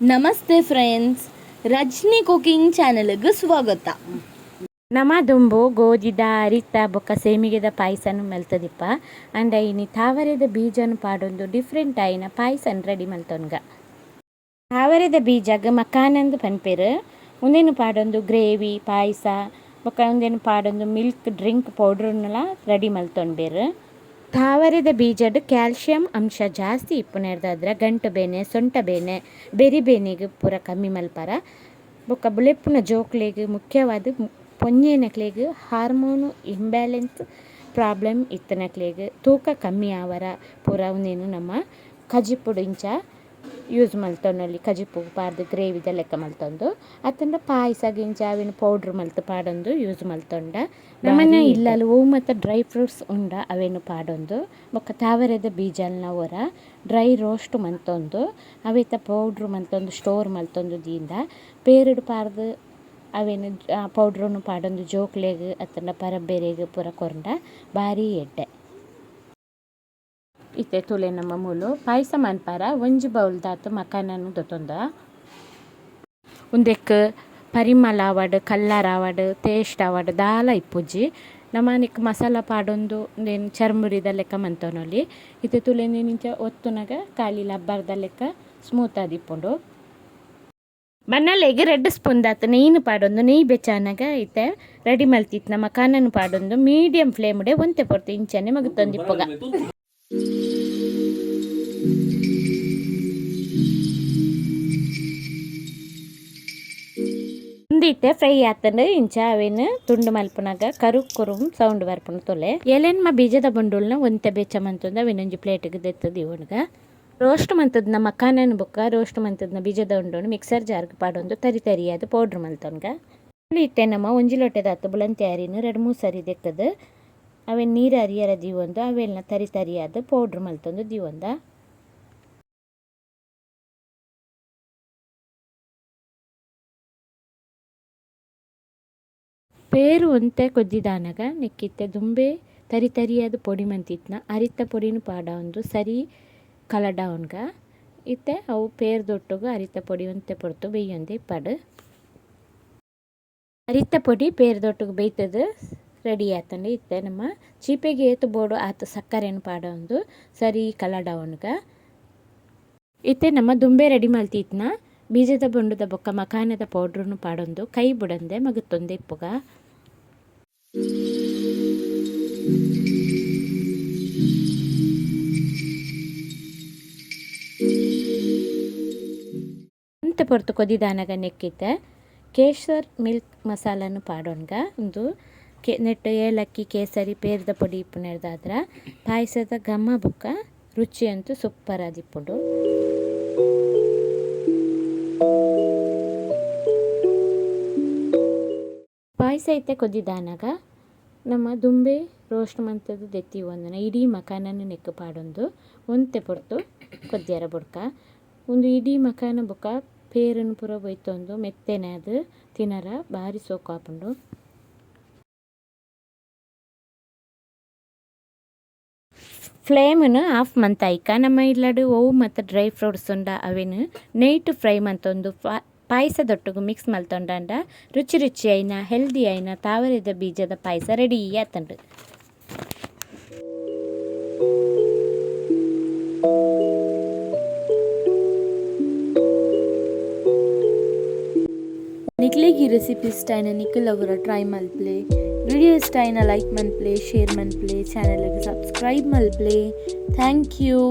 ನಮಸ್ತೆ friends, Rajani cooking ಚಾನೆಲ್ಗೆ ಸ್ವಾಗತ. ನಮ ದುಂಬು ಗೋಧಿದ ಅರಿತ ಬೊಕ್ಕ ಸೇಮಿಗೆದ ಪಾಯಸನು ಮೆಲ್ತದಿಪ್ಪ. ಅಂಡ ಐನಿ ತಾವರೆದ ಬೀಜನು ಪಾಡೊಂದು ಡಿಫ್ರೆಂಟ್ ಆಯಿನ ಪಾಯಸನ್ ರೆಡಿ ಮಲ್ತೊನ್ಗ. ತಾವರೆದ ಬೀಜಗ ಮಕಾನಂದ್ ಪನ್ಪೆರ್ ಒಂದೇನು ಪಾಡೊಂದು ಗ್ರೇವಿ, ಪಾಯಸ ಬೊಕ್ಕ ಒಂದೇನು ಪಾಡೊಂದು ಮಿಲ್ಕ್ ಡ್ರಿಂಕ್ ಪೌಡ್ರನ್ನೆಲ್ಲ ರೆಡಿ ಮಲ್ತೊಂಡ್ಬೇರ್ ತಾವರೆದ ಬೀಜಡ್ ಕ್ಯಾಲ್ಸಿಯಂ ಅಂಶ ಜಾಸ್ತಿ ಇಪ್ಪುನೆರ್ದಾದ್ರೆ ಗಂಟು ಬೇನೆ, ಸೊಂಟ ಬೇನೆ, ಬೆರಿ ಬೇನೆಗೆ ಪೂರ ಕಮ್ಮಿ ಮಲ್ಪರ. ಬೊಕ್ಕ ಬುಳೆಪ್ಪುನ ಜೋಕ್ಲೆಗ್ ಮುಖ್ಯವಾದ ಪೊಂಜೆನಕ್ಲೆಗ್ ಹಾರ್ಮೋನು ಇಂಬ್ಯಾಲೆನ್ಸ್ ಪ್ರಾಬ್ಲಮ್ ಇತ್ತನಕ್ಲೆಗ್ ತೂಕ ಕಮ್ಮಿ ಆವರ ಪೂರ ಉಂದೇನು ನಮ್ಮ ಕಜಿಪುಡು ಇಂಚ ಯೂಸ್ ಮಲ್ತೊನ್ನೊಲಿ ಕಜಿಪು ಪಾರ್ದು ಗ್ರೇವಿದ ಲೆಕ್ಕ ಮಲ್ತೊಂದು. ಅತ್ತಂಡ ಪಾಯಸ ಗಿಂಜಾವಿನ ಅವಿನ ಪೌಡ್ರ್ ಮಲ್ತು ಪಾಡೊಂದು ಯೂಸ್ ಮಲ್ತೊಂಡ. ನಮ್ಮನೆ ಇಲ್ಲಲ್ ಹೂ ಮತ್ತು ಡ್ರೈ ಫ್ರೂಟ್ಸ್ ಉಂಡ ಅವೇನು ಪಾಡೊಂದು. ಬೊಕ್ಕ ತಾವರೆದ ಬೀಜಲ್ನ ಒರ ಡ್ರೈ ರೋಸ್ಟ್ ಮಂತೊಂದು ಅವೇತ ಪೌಡ್ರ್ ಮಂತೊಂದು ಸ್ಟೋರ್ ಮಲ್ತೊಂದು ದೀಂದ. ಪೇರಡು ಪಾರ್ದು ಅವೇನು ಪೌಡ್ರನ್ನು ಪಾಡೊಂದು ಜೋಕ್ಲೆಗ್ ಅತ್ತಂಡ ಪರಬ್ಬೇರೆಗ್ ಪೂರ ಕೊರಂಡ ಬಾರಿ ಎಡ್ಡೆ. ಇತ್ತೆ ತುಲೆ ನಮ್ಮ ಮೂಲು. ಪಾಯಸ ಮನ್ಪಾರ, ಒಂಜಿ ಬೌಲ್ ದಾತ ಮಕಾನನು ದೊತ್ತೊಂದ. ಉಂದೆಕ್ ಪರಿಮಳ ಆವಡ್ ಕಲ್ಲರ್ ಆವಡ್ ಟೇಸ್ಟ್ ಆವಡ್ ದಾಲ ಇಪ್ಪುಜಿ ನಮನಿಕ್ ಮಸಾಲ ಪಾಡೊಂದು ಉಂದೇನು ಚರ್ಮುರಿದ ಲೆಕ್ಕ ಮಂತೋನೊಲಿ. ಇತ್ತೆ ತುಲೆ ನಿಂಚ ಒತ್ತುನಗ ಕಾಲಿ ಲಬ್ಬರ್ದ ಲೆಕ್ಕ ಸ್ಮೂತ್ ಆದಿಪ್ಪುಂಡು ಬನ್ನಲೆಗ್ ರೆಡ್ ಸ್ಪೂನ್ ದಾತ ನೆಯ್ನು ಪಾಡೊಂದು ನೀ ಬೆಚ್ಚಾನಾಗ ಇತ್ತೆ ರೆಡಿ ಮಲ್ತಿತ್ತು ನಮ್ಮ ಕಾನನು ಪಾಡೊಂದು. ಮೀಡಿಯಂ ಫ್ಲೇಮ್ಡೆ ಒಂತೆ ಪೊರ್ತು ಇಂಚನೆ ಮಗುತ್ತೊಂದಿಪ್ಪುಗ ಉಂದಿತ್ತೆ ಫ್ರೈ ಆತಂಡು ಇಂಚ ಅವೇನು ತುಂಡು ಮಲ್ಪನಾಗ ಕರು ಕುರುಮ್ ಸೌಂಡ್ ಬರ್ಪನ ತೊಲೆ. ಎಲೆನ್ಮ ಬೀಜದ ಬಂಡೂಲ್ನ ಒಂತೆ ಬೆಚ್ಚ ಮಂತಂದ ಅವೇನೊಂಜಿ ಪ್ಲೇಟ್ಗೆ ದೆತ್ತದ ಇವನ್ಗ ರೋಸ್ಟ್ ಮಂತದ್ನ ಮಕಾನನ್ ಬೊಕ್ಕ ರೋಸ್ಟ್ ಮಂತದ್ನ ಬೀಜದ ಉಂಡು ಮಿಕ್ಸರ್ ಜಾರ್ಗ್ ಪಾಡೊಂದು ತರಿ ತರಿಯಾದ ಪೌಡ್ರ್ ಮಲ್ತನ್ಗ ಇಟ್ಟೆ ನಮ್ಮ ಒಂಜಿ ಲೊಟ್ಟೆದ ಹತ್ತು ಬುಲಂತಿ ತಯಾರಿನ ಎರಡು ಮೂರು ಸರಿ ದೆಕ್ಕದ. ಅವೇನು ನೀರು ಅರಿಯರ ದೀವೊಂದು ಅವೆಲ್ಲ ತರಿ ತರಿಯಾದ ಪೌಡ್ರ್ ಮಲ್ತೊಂದು ದೀವೊಂದ. ಪೇರು ಒಂತೆ ಕೊದ್ದಿದಾನಗ, ನೆಕ್ಕಿತ್ತೆ ದುಂಬೆ ತರಿ ತರಿಯಾದ ಪೊಡಿ ಮಂತಿತ್ನ, ಅರಿತ ಪೊಡಿನು ಪಾಡ ಒಂದು ಸರಿ ಕಲಡ ಅವನ್ಗ. ಇತ್ತೆ ಅವು ಪೇರ್ ದೊಟ್ಟುಗು ಅರಿತ ಪೊಡಿ ಒಂತೆ ಪೊರ್ತು ಬೇಯೊಂದೆ ಇಪ್ಪಡು ಅರಿತ ಪೊಡಿ ಪೇರ್ ದೊಟ್ಟುಗು ಬೇಯ್ತದ, ರೆಡಿ ಆತಂಡ. ಇತ್ತೆ ನಮ್ಮ ಚೀಪೆಗೆ ಏತು ಬೋಡು ಆತ ಸಕ್ಕರೆನು ಪಾಡ ಒಂದು ಸರಿ ಕಲಡ ಅವನ್ಗ. ಇತ್ತೆ ನಮ್ಮ ದುಂಬೆ ರೆಡಿ ಮಲ್ತಿತ್ನ, ಬೀಜದ ಬೊಂಡದ ಬೊಕ್ಕ ಮಕಾನದ ಪೌಡ್ರನ್ನು ಪಾಡೊಂದು, ಕೈ ಬುಡಂದೆ ತೊಂದೆ ಇಪ್ಪುಗ ಅಂತ ಪೊರ್ತು ಕೊದಿದಾನಗ ನೆಕ್ಕಿತ್ತೆ ಕೇಸರ್ ಮಿಲ್ಕ್ ಮಸಾಲನು ಪಾಡೋನ್ಗ. ಒಂದು ಕೆ ನೆಟ್ಟು ಏಲಕ್ಕಿ, ಕೇಸರಿ, ಪೇರ್ದ ಪೊಡಿ ಇಪ್ಪುನೆರ್ದಾದ್ರ ಪಾಯಸದ ಘಮ್ಮ ಬುಕ್ಕ, ರುಚಿ ಅಂತೂ ಸೂಪರ್ ಆದಿಪ್ಪುಡು ಪಾಯಸ ಐತೆ ಕೊದ್ದಿದಾನಾಗ ನಮ್ಮ ದುಂಬೆ ರೋಸ್ಟ್ ಮಂತದ್ದು ದೆತ್ತಿ ಒಂದನ, ಇಡೀ ಮಕಾನನ್ನು ನೆಕ್ಕು ಪಾಡೊಂದು. ಒಂತೆ ಪೊರ್ತು ಕೊದ್ಯಾರ ಬುಡ್ಕ. ಒಂದು ಇಡೀ ಮಕಾನ ಬುಕ್ಕ ಪೇರನ್ನು ಪೂರ ಬೊಯ್ತೊಂದು ಮೆತ್ತೆನೆ ಅದು ತಿನ್ನರ ಬಾರಿ ಸೋಕು ಆಪುಂಡು ಫ್ಲೇಮನ್ನು ಆಫ್ ಮಂತಾಯ್ಕ ನಮ್ಮ ಇಲ್ಲಡು ಓವು ಮತ್ತು ಡ್ರೈ ಫ್ರೂಟ್ಸ್ ಉಂಡ ಅವೇನು ನೈಟ್ ಫ್ರೈ ಮಂತೊಂದು ಪಾಯಸದೊಟ್ಟಿಗೆ ಮಿಕ್ಸ್ ಮಲ್ತೊಂಡಂಡ ರುಚಿ ರುಚಿ అయిన ಹೆಲ್ದಿ అయిన ತಾವರೆದ ಬೀಜದ ಪಾಯಸ ರೆಡಿ ಆತಂಡು ನಿಕ್ಲಿಗೆ ಈ ರೆಸಿಪಿ ಇಷ್ಟ ನಿಖಿಲ್ ಅವರ ಟ್ರೈ ಮಲ್ಪ್ಲೆ ವಿಡಿಯೋ ಇಷ್ಟ ಲೈಕ್ ಮನ್ಪ್ಲೆ ಶೇರ್ ಮನ್ಪ್ಲೆ ಚಾನಲ್ಗೆ ಸಬ್ಸ್ಕ್ರೈಬ್ ಮಲ್ಪ್ಲೆ ಥ್ಯಾಂಕ್ ಯು